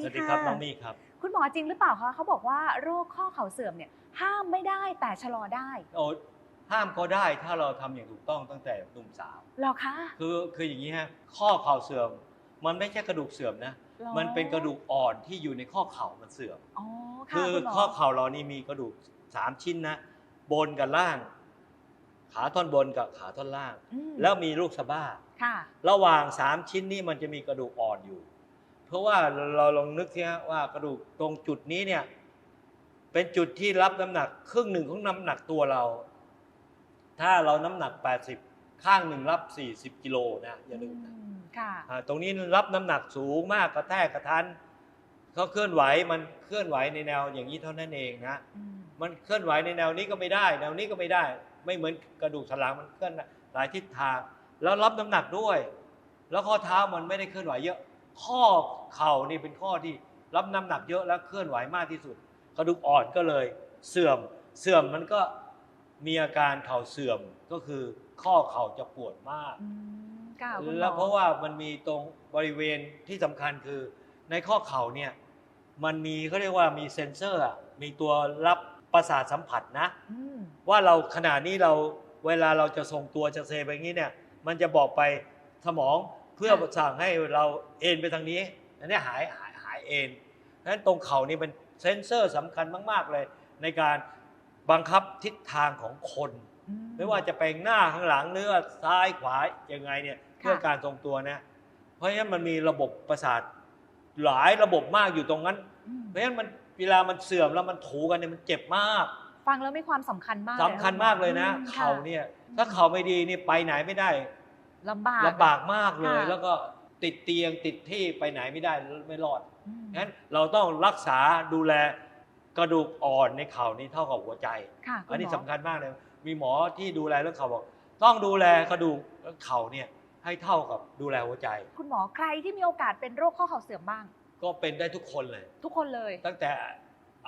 ดีสวัสดีค่ะครับน้องมี่ครับ คุณหมอจริงหรือเปล่าคะเขาบอกว่าโรคข้อเข่าเสื่อมเนี่ยห้ามไม่ได้แต่ชะลอได้โอ้ห้ามก็ได้ถ้าเราทำอย่างถูกต้องตั้งแต่หนุ่มสาว เหรอคะคือคืออย่างนี้ฮะข้อเข่าเสื่อม มันไม่ใช่กระดูกเสื่อมนะ หรอมันเป็นกระดูกอ่อนที่อยู่ในข้อเข่ามันเสื่อม อ๋อค่ะคือคุณหมอข้อเข่าเรานี่มีกระดูกสามชิ้นนะ บนกับล่าง ขาท่อนบนกับขาท่อนล่าง อืมแล้วมีลูกสะบ้า ค่ะ ระหว่างสามชิ้นนี้มันจะมีกระดูกอ่อนอยู่ เพราะว่าเราลองนึกสิฮะว่ากระดูกตรงจุดนี้เนี่ย เป็นจุดที่รับน้ำหนัก ครึ่งหนึ่งของน้ำหนักตัวเรา ถ้าเราน้ำหนัก 80 ข้างหนึ่งรับ 40กิโลนะอย่าลืมนะอืมค่ะอ่าตรงนี้รับน้ำหนักสูงมากกระแทกกระทันเขาเคลื่อนไหวมันเคลื่อนไหวในแนวอย่างนี้เท่านั้นเองนะอืมมันเคลื่อนไหวในแนวนี้ก็ไม่ได้ แนวนี้ก็ไม่ได้ ไม่เหมือนกระดูกสันหลังมันเคลื่อนหลายทิศทาง แล้วรับน้ำหนักด้วย แล้วข้อเท้ามันไม่ได้เคลื่อนไหวเยอะ ข้อเข่านี่เป็นข้อที่รับน้ำหนักเยอะแล้วเคลื่อนไหวมากที่สุด กระดูกอ่อนก็เลยเสื่อม เสื่อมมันก็มีอาการเข่าเสื่อมก็คือข้อเข่าจะปวดมากอืมค่ะคุณหมอแล้วเพราะว่ามันมีตรงบริเวณที่สำคัญคือในข้อเข่าเนี่ยมันมีเขาเรียกว่ามีเซ็นเซอร์อะมีตัวรับประสาทสัมผัสนะ อืมว่าเราขณะนี้เราเวลาเราจะทรงตัวจะเซไปอย่างนี้เนี่ยมันจะบอกไปสมองเพื่อสั่งให้เราเอ็นไปทางนี้อันนี้หายหายหายเอ็นนั้นตรงเข่านี่เป็นเซนเซอร์สำคัญมาก ๆ เลย ในการบังคับทิศทางของคนอืไม่ว่าจะไปหน้าข้างหลังหรือว่าซ้ายขวายังไงเนี่ยเพื่อค่ะการทรงตัวนะ เพราะฉะนั้นมันมีระบบประสาทหลายระบบมากอยู่ตรงนั้นอืมเพราะฉะนั้นมันเวลามันเสื่อมแล้วมันถูกันเนี่ยมันเจ็บมาก ฟังแล้วมีความสำคัญมากสำคัญมากเลยนะอืมเข่าค่ะเนี่ยถ้าเข่าไม่ดีนี่ไปไหนไม่ได้ ลำบากลำบากมากเลยค่ะแล้วก็ติดเตียงติดที่ไปไหนไม่ได้ไม่รอดอืมงั้นเราต้องรักษาดูแลกระดูกอ่อนในเข่านี่เท่ากับหัวใจค่ะคุณอันนี้หมสำคัญมากเลย มีหมอที่ดูแลเรื่องเข่าบอก ต้องดูแลกระดูกเข่าเนี่ยให้เท่ากับดูแลหัวใจ คุณหมอใครที่มีโอกาสเป็นโรคข้อเข่าเสื่อมบ้าง ก็เป็นได้ทุกคนเลย ทุกคนเลย ตั้งแต่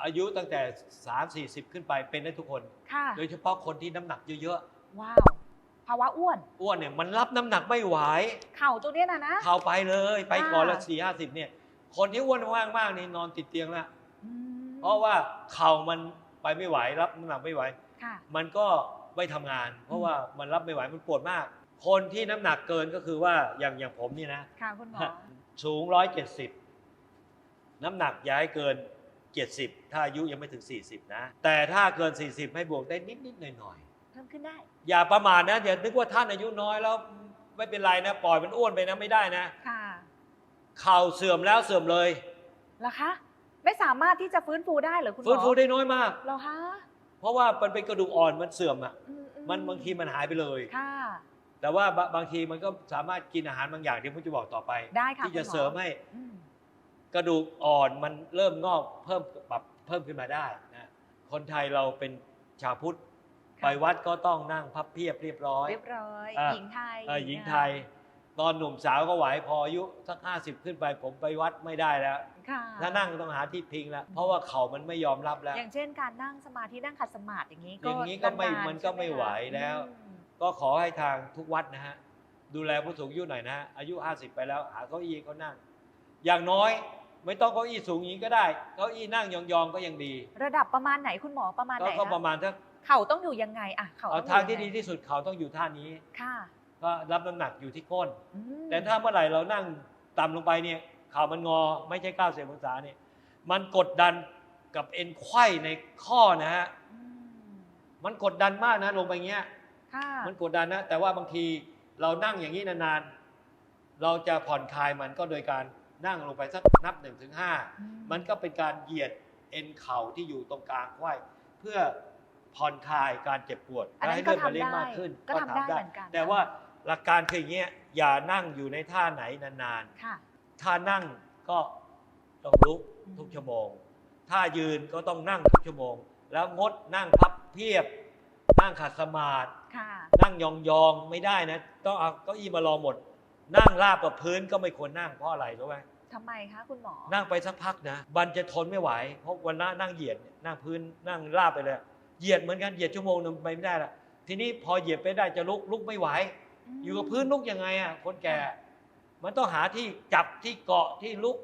อายุตั้งแต่ 3 4 0 ขึ้นไปเป็นได้ทุกคนค่ะโดยเฉพาะคนที่น้ำหนักเยอะว้าว ภาวะอ้วนๆอ้วนเนี่ยมันรับน้ำหนักไม่ไหวเข่าตัวเนี้ยนะนะ เข่าไปเลยไปก่อนละอ่า สี่ห้าสิบเนี่ย คนที่อ้วนมากๆนี่นอนติดเตียงแล้วอืมเพราะว่าเข่ามันไปไม่ไหวรับน้ำหนักไม่ไหว ค่ะ มันก็ไม่ทำงาน เพราะว่ามันรับไม่ไหวมันปวดมาก คนที่น้ำหนักเกินก็คือว่าอย่างอย่างผมนี่นะ ค่ะคุณหมอ สูงร้อยเจ็ดสิบน้ำหนักย้ายเกินเจ็ดสิบถ้าอายุยังไม่ถึง 40 นะ แต่ถ้าเกิน 40 ให้บวกได้นิดนิดๆหน่อยหน่อย เพิ่มขึ้นได้ๆอย่าประมาทนะอย่านึกว่าท่านอายุน้อยแล้วไม่เป็นไรนะปล่อยมันอ้วนไปนะไม่ได้นะค่ะเข่าเสื่อมแล้วเสื่อมเลยเหรอคะ ไม่สามารถที่จะฟื้นฟูได้เหรอคุณหมอฟื้นฟูได้น้อยมาก เหรอคะ เพราะว่ามันเป็นกระดูกอ่อนมันเสื่อมอะอือืมันบางทีมันหายไปเลย ค่ะ แต่ว่าบะบางทีมันก็สามารถกินอาหารบางอย่างที่ผมจะบอกต่อไป ได้ค่ะที่จะคุณหมอ เสริมให้อืมกระดูกอ่อนมันเริ่มงอกเพิ่มปรับเพิ่มขึ้นมาได้นะคนไทยเราเป็นชาวพุทธค่ะ ไปวัดก็ต้องนั่งพับเพียบเรียบร้อย เรียบร้อย อะ หญิงไทยเอ่อหญิงไทย ตอนหนุ่มสาวก็ไหวพออายุสักห้าสิบขึ้นไปผมไปวัดไม่ได้แล้ว ค่ะถ้านั่งต้องหาที่พิงแล้ว เพราะว่าเข่ามันไม่ยอมรับแล้ว อย่างเช่นการนั่งสมาธินั่งขัดสมาธิอย่างนี้อย่างนี้ก็ไม่าๆมันก็ไม่ใช่ไหวคะแล้ว อืมก็ขอให้ทางทุกวัดนะฮะ ดูแลผู้สูงอายุหน่อยนะฮะอายุ 50 ไปแล้ว หาเก้าอี้เขานั่ง อย่างน้อยไม่ต้องเก้าอี้สูงอย่างนี้ก็ได้ เก้าอี้นั่งยองๆก็ยังดี ระดับประมาณไหนคุณหมอประมาณก็ไหนก็คะประมาณถ้า เข่าต้องอยู่ยังไงอะเข่าเอาต้องทางอยู่ที่ยัดีไที่สุดเขาต้องอยู่ท่านี้ค่ะก็รับน้ำหนักอยู่ที่ก้นอืมแต่ถ้าเมื่อไหร่เรานั่งต่ำลงไปเนี่ยเข่ามันงอไม่ใช่90องศาเนี่ยมันกดดันกับเอ็นไขว้ในข้อนะฮะอืมมันกดดันมากนะลงไปเงี้ยค่ะมันกดดันนะ แต่ว่าบางทีเรานั่งอย่างนี้นานๆ เราจะผ่อนคลายมันก็โดยการนั่งลงไปสักนับหนึ่งถึงห้าอืมันก็เป็นการเหยียดเอ็นเข่าที่อยู่ตรงกลางไขว้เพื่อ ผ่อนคลายการเจ็บปวดอันและนั้นให้ก็เลือดมันทำเลี้ยงได้มากขึ้นก็ทำได้เหมือนกัน แต่ว่าหลักการคืออย่างเงี้ยอย่านั่งอยู่ในท่าไหนนานค่ะ ๆถ้านั่งก็ต้องลุกทุกชั่วโมง ถ้ายืนก็ต้องนั่งทุกชั่วโมง แล้วงดนั่งพับเพียบ นั่งขัดสมาธิ ค่ะ นั่งยองๆไม่ได้นะ ต้องเอาเก้าอี้มารองหมด นั่งราบกับพื้นก็ไม่ควรนั่งเพราะอะไรรู้ไหมทำไมคะคุณหมอ นั่งไปสักพักนะมันจะทนไม่ไหว เพราะวันหน้านั่งเหยียดเนี่ยนั่งพื้นนั่งราบไปเลย เหยียดเหมือนกันเหยียดชั่วโมงหนึงไปไม่ได้ละทีนี้พอเหยียดไปได้จะลุกลุกไม่ไหว อยู่กับพื้นลุกยังไงอะคนแก่ มันต้องหาที่จับที่เกาะที่ลุก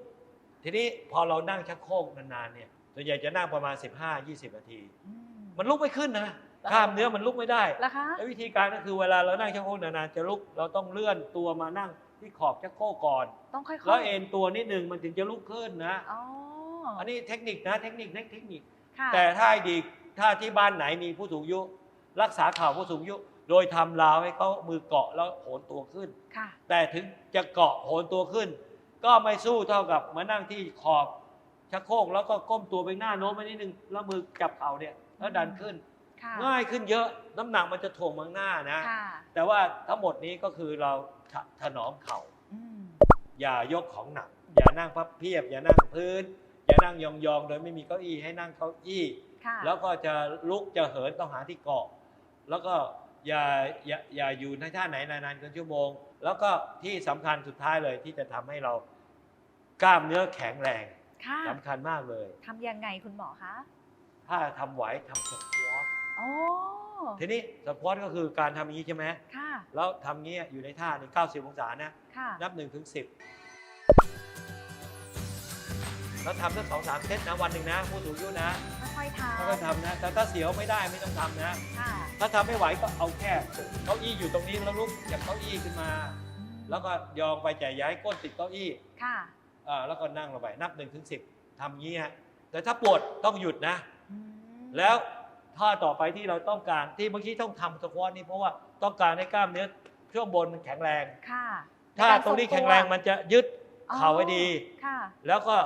ทีนี้พอเรานั่งชักโครกนานๆเนี่ยส่วนใหญ่จะนั่งประมาณ 15-20 นาทีอืมมันลุกไม่ขึ้นนะแล้วกล้ามเนื้อมันลุกไม่ได้แล้วคะแล้ววิธีการก็คือเวลาเรานั่งชักโครกนานๆจะลุกเราต้องเลื่อนตัวมานั่งที่ขอบชักโครกก่อนต้องค่อยๆแล้วเอ็นตัวนิดนึงมันถึงจะลุกขึ้นนะอ๋ออันนี้เทคนิคนะเทคนิคเทคนิคค่ะแต่ถ้าให้ดี ถ้าที่บ้านไหนมีผู้สูงอายุ รักษาเข่าผู้สูงอายุ โดยทำราวให้เขามือเกาะแล้วโหนตัวขึ้น ค่ะ แต่ถึงจะเกาะโหนตัวขึ้น ก็ไม่สู้เท่ากับมานั่งที่ขอบชักโครกแล้วก็ก้มตัวไปหน้าโน้มไปนิดนึงแล้วมือจับเข่าเนี่ยแล้วดันขึ้น ค่ะง่ายขึ้นเยอะน้ำหนักมันจะถ่วงมาข้างหน้านะ ค่ะแต่ว่าทั้งหมดนี้ก็คือเราถถนอมเข่า อืมอย่ายกของหนัก อย่านั่งพับเพียบ อย่านั่งพื้น อย่านั่งยองๆ โดยไม่มีเก้าอี้ให้นั่งเก้าอี้ แล้วก็จะลุกจะเหินต้องหาที่เกาะ แล้วก็อย่าอย่าอย่าอยู่ในท่าไหนนานๆกันชั่วโมง แล้วก็ที่สำคัญสุดท้ายเลยที่จะทำให้เรากล้ามเนื้อแข็งแรงค่ะสำคัญมากเลย ทำยังไงคุณหมอคะถ้าทำไหวทำสควอตโอ้ทีนี้สควอตก็คือการทำอย่างนี้ใช่ไหมค่ะ แล้วทำอย่างนี้อยู่ในท่าใน90 องศานะค่ะ นับ1ถึง10 เราทำสักสองสามเซตนะวันหนึ่งนะผู้สูงอายุนะค่อยๆทค่อยทำนะแต่ถ้าเสียวไม่ได้ไม่ต้องทำนะถ้าทำไม่ไหวก็เอาแค่เก้าอี้อยู่ตรงนี้แล้วลุกจากเก้าอี้ขึ้นมา แล้วก็ยองไปใจย้ายก้นติดเก้าอี้ค่ะแล้วก็นั่งลงไปนับหนึ่งถึงสิบทำงี้ฮะแต่ถ้าปวดต้องหยุดนะแล้วท่าต่อไปที่เราต้องการที่เมื่อกี้ต้องทำสควอตนี่เพราะว่าต้องการให้กล้ามเนื้อช่วงบนมันแข็งแรง ค่ะถ้าตรงนี้แข็งแรงมันจะยึด เข่าไว้ดี ค่ะ แล้วก็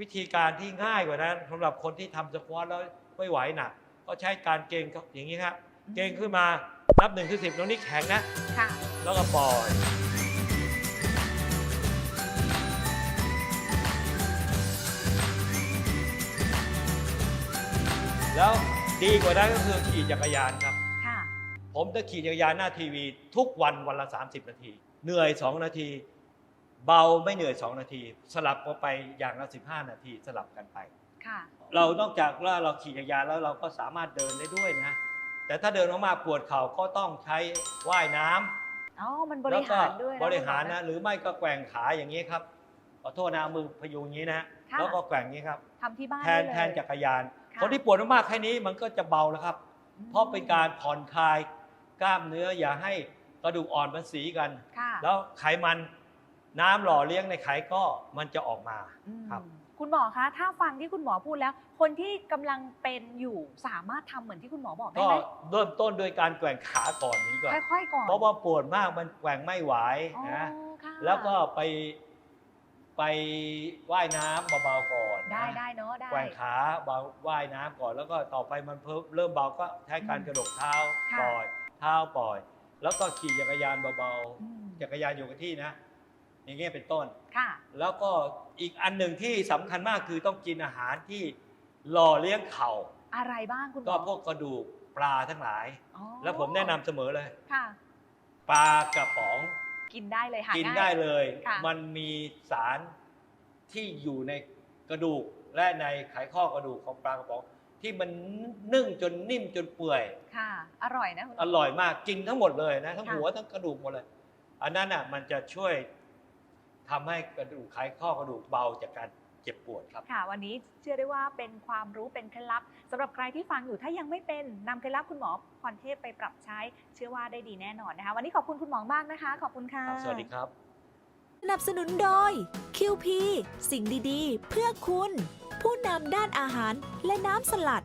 วิธีการที่ง่ายกว่านั้นสำหรับคนที่ทำสควอตแล้วไม่ไหวหนัก ก็ใช้การเกรงครับอย่างนี้ครับเกรงขึ้นมานับหนึ่งถึงสิบตรงนี้แข็งนะค่ะแล้วก็ปล่อยแล้วดีกว่านั้นก็คือขี่จักรยานครับค่ะผมจะขี่จักรยานหน้าทีวี ทุกวันวันละ 30 นาที เหนื่อย 2 นาที เบาไม่เหนื่อย 2 นาที สลับกันไปอย่างละ 15 นาทีสลับกันไป ค่ะ เรานอกจากว่าเราขี่จักรยานแล้วเราก็สามารถเดินได้ด้วยนะ แต่ถ้าเดินมากๆปวดเข่าก็ต้องใช้ว่ายน้ำอ๋อ มันบแล้ริวก็หารด้วยบริหารคุณมอนะหรือไม่ก็แกว่งขาอย่างนี้ครับขอโทษนะเอามือพยุงอย่างนี้นะค่ะแล้วก็แกว่งอย่างนี้ครับทำที่บ้านแทนได้เลย แทนจักรยานค่ะ คนที่ปวดมากๆแค่นี้มันก็จะเบาแล้วครับ อืมเพราะเป็นการผ่อนคลายกล้ามเนื้ออย่าให้กระดูกอ่อนมันสีกัน ค่ะ แล้วไขมัน น้ำหล่อเลี้ยงในไขก็มันจะออกมาอืมครับคุณหมอคะ ถ้าฟังที่คุณหมอพูดแล้ว คนที่กำลังเป็นอยู่สามารถทำเหมือนที่คุณหมอบอกได้ก็ไหมเริ่มต้นโดยการแกว่งขาก่อนนี้ก่อนค่อยๆก่อนเพราะว่าปวดมากมันแกว่งไม่ไหวอ๋อนะค่ะแล้วก็ไปไปว่ายน้ำเบาๆก่อนนะได้ได้เนาะได้แกว่งขาเบาว่ายน้ำก่อน แล้วก็ต่อไปมันเพิ่มเริ่มเบาก็ใช้การอืมกระดกเท้าค่ะปล่อย เท้าปล่อย แล้วก็ขี่จักรยานเบาอืมๆจักรยานอยู่กับที่นะ อย่างเงี้ยเป็นต้น ค่ะ แล้วก็อีกอันหนึ่งที่สำคัญมากคือต้องกินอาหารที่หล่อเลี้ยงเข่า อะไรบ้างคุณหมอก็พวกกระดูกปลาทั้งหลาย อ๋อแล้วผมแนะนำเสมอเลย ค่ะ ปลากระป๋องกินได้เลยหากินง่ายได้เลย ค่ะ มันมีสารที่อยู่ในกระดูกและในไขข้อกระดูกของปลากระป๋อง ที่มันนึ่งจนนิ่มจนเปื่อย ค่ะ อร่อยนะคุณหมอร่อยมากกินทั้งหมดเลยนะทั้งค่ะหัวทั้งกระดูกหมดเลย อันนั้นอะมันจะช่วย ทำให้กระดูกไขข้อกระดูกเบาจากการเจ็บปวดครับ ค่ะ วันนี้เชื่อได้ว่าเป็นความรู้เป็นเคล็ดลับสำหรับใครที่ฟังอยู่ถ้ายังไม่เป็นนำเคล็ดลับคุณหมอพรเทพไปปรับใช้เชื่อว่าได้ดีแน่นอนนะคะ วันนี้ขอบคุณคุณหมอมากนะคะ ขอบคุณค่ะ สวัสดีครับ สนับสนุนโดย QP สิ่งดีๆ เพื่อคุณ ผู้นำด้านอาหารและน้ำสลัด